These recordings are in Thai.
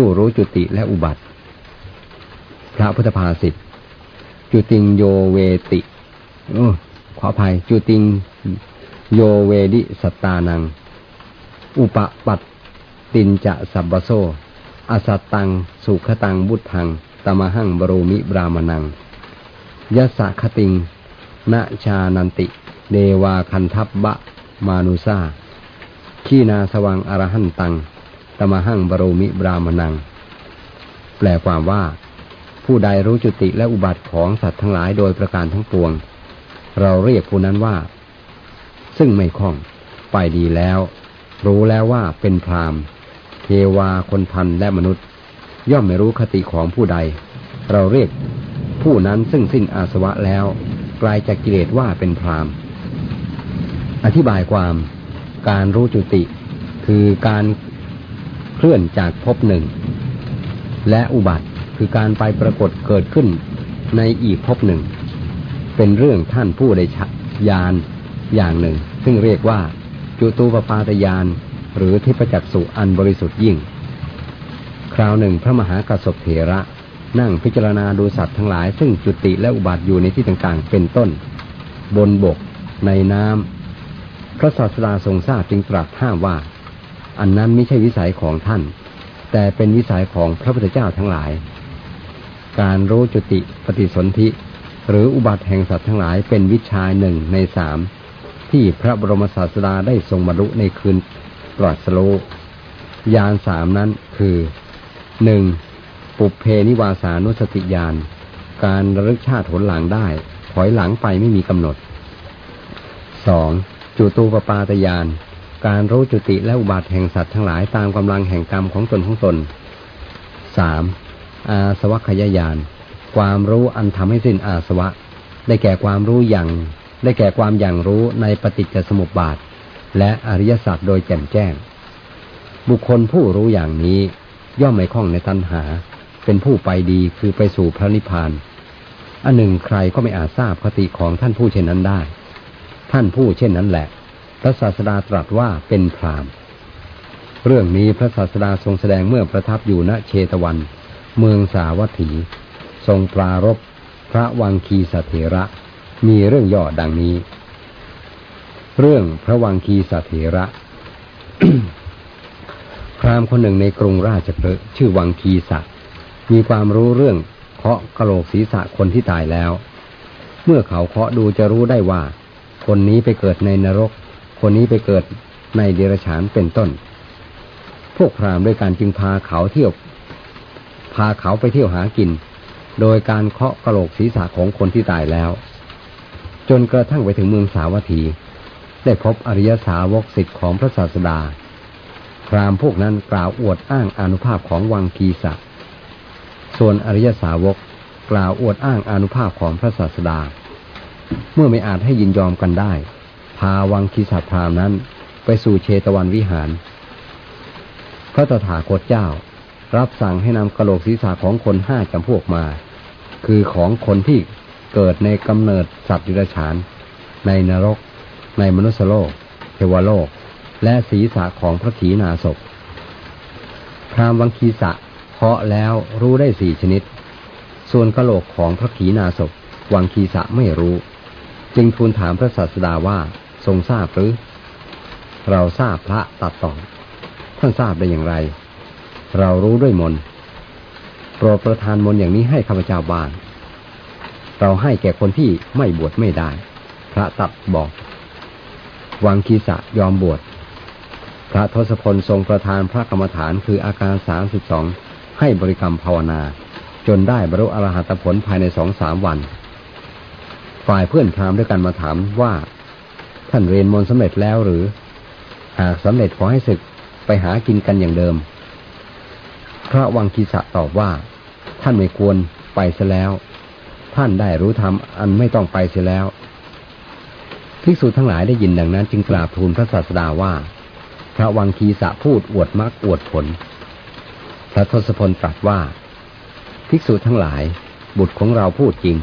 ผู้รู้จุติและอุบัติ พระพุทธภาษิตจุติงโยเวติอขออภัย จุติงโยเวดิสตานัง อุปปัตตินจะสับบโซอสัตตัง สุขตังบุตทัง ตมหังบรูมิบรามนังยะสะคติงนะชานันติ เดวาคันทับบะมานุซาขีนาสวังอรหันตัง ตมหังบรูมิบรามนัง แปลความว่า ผู้ใดรู้จุติและอุบัติของสัตว์ทั้งหลายโดยประการทั้งปวง เราเรียกผู้นั้นว่า ซึ่งไม่คล่อง ไปดีแล้ว รู้แล้วว่าเป็นพรามเทวาคนพันและมนุษย์ ย่อมไม่รู้คติของผู้ใด เราเรียกผู้นั้นซึ่งสิ้นอาสวะแล้วกลายจากกิเลสว่าเป็นพรามอธิบายความ การรู้จุติ คือการ เคลื่อนจากภพหนึ่ง และอุบัติคือการไปปรากฏเกิดขึ้นในอีกภพหนึ่ง เป็นเรื่องท่านผู้ได้ยานอย่างหนึ่ง ซึ่งเรียกว่าจุตูปปาตยานหรือทิพจักสุอันบริสุทธิ์ยิ่ง คราวหนึ่งพระมหากระสบเถระนั่งพิจารณาดูสัตว์ทั้งหลาย ซึ่งจุติและอุบัติอยู่ในที่ต่างๆ เป็นต้น บนบก ในน้ำพระศาสดาทรงทราบจึงตรัสห้ามว่า อันนั้นไม่ใช่วิสัยของท่าน แต่เป็นวิสัยของพระพุทธเจ้าทั้งหลาย การรู้จุติปฏิสนธิหรืออุบัติแห่งสัตว์ทั้งหลายเป็นวิชาหนึ่งในสามที่พระบรมศาสดาได้ทรงบรรลุในคืนตรัสรู้ยานสามนั้นคือหนึ่งปุเพนิวาสานุสติญาณการระลึกชาติผลหลังได้ ถอยหลังไปไม่มีกำหนดสองจุตูปปาตยาน การรู้จุติและอุบัติแห่งสัตว์ทั้งหลายตามกำลังแห่งกรรมของตนของตนสามอาสวัคยายาน ความรู้อันทำให้สิ้นอาสวะ ได้แก่ความรู้อย่าง ได้แก่ความอย่างรู้ในปฏิจจสมุปบาท และอริยสัจโดยแจ่มแจ้ง บุคคลผู้รู้อย่างนี้ย่อมไม่คล่องในตัณหา เป็นผู้ไปดีคือไปสู่พระนิพพานอันหนึ่งใครก็ไม่อาจทราบคติของท่านผู้เช่นนั้นได้ ท่านผู้เช่นนั้นแหละ พระศาสดาตรัสว่าเป็นพรามเรื่องนี้พระศาสดาทรงแสดงเมื่อประทับอยู่ณเชตวัน เมืองสาวัตถี ทรงปรารบพระวังคีสเถระ มีเรื่องย่อดังนี้ เรื่องพระวังคีสเถระพราหมณ์คนหนึ่งในกรุงราชเพลชื่อวังคีสะมีความรู้เรื่องเคาะกระโหลกศีรษะคนที่ตายแล้ว เมื่อเขาเคาะดูจะรู้ได้ว่า คนนี้ไปเกิดในนรก คนนี้ไปเกิดในเดรัจฉานเป็นต้น พวกพราหมณ์ด้วยการจึงพาเขาเที่ยว พาเขาไปเที่ยวหากิน โดยการเคาะกระโหลกศีรษะของคนที่ตายแล้ว จนกระทั่งไปถึงเมืองสาวัตถี ได้พบอริยสาวกสิทธิ์ของพระศาสดา พรามพวกนั้นกล่าวอวดอ้างอนุภาพของวังคีสะส่วนอริยสาวกกล่าวอวดอ้างอนุภาพของพระศาสดา เมื่อไม่อาจให้ยินยอมกันได้ พาวังคีสะพรามนั้น ไปสู่เชตวันวิหาร พระตถาคตเจ้า รับสั่งให้นำกระโหลกศีรษะของคนห้าจำพวกมา คือของคนที่เกิดในกำเนิดสัตว์ดิรฉาน ในนรก ในมนุษยโลก เทวโลก และศีรษะของพระขีณาสพพรามวังคีสะเคาะแล้วรู้ได้สี่ชนิด ส่วนกระโหลกของพระขีณาสพวังคีสะไม่รู้ จึงทูลถามพระศาสดาว่า ทรงทราบหรือ เราทราบพระตัดต่อท่านทราบได้อย่างไร เรารู้ด้วยมนโปรดประทานมนอย่างนี้ให้ข้าพเจ้าบ้างเราให้แก่คนที่ไม่บวชไม่ได้ พระตัดบอกวังคีสะยอมบวชพระทศพลทรงประทานพระกรรมฐานคืออาการสามสิบสองให้บริกรรมภาวนา จนได้บรรลุอรหัตผลภายในสองสามวัน ฝ่ายเพื่อนพรามด้วยกันมาถามว่า ท่านเรียนมนต์สำเร็จแล้วหรือ หากสำเร็จขอให้ศึกไปหากินกันอย่างเดิม พระวังคีสะตอบว่า ท่านไม่ควรไปซะแล้ว ท่านได้รู้ธรรมอันไม่ต้องไปเสียแล้วภิกษุทั้งหลายได้ยินดังนั้น จึงกราบทูลพระศาสดาว่า พระวังคีสะพูดอวดมรรคอวดผล พระทศพลตรัสว่าภิกษุทั้งหลาย บุตรของเราพูดจริง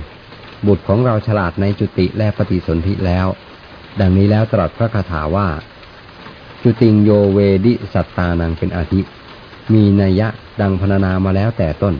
บุตรของเราฉลาดในจุติและปฏิสนธิแล้ว ดังนี้แล้วตรัสพระคาถาว่า จุติงโยเวดิสัตตานังเป็นอาทิ มีนัยยะดังพรรณนามาแล้วแต่ต้น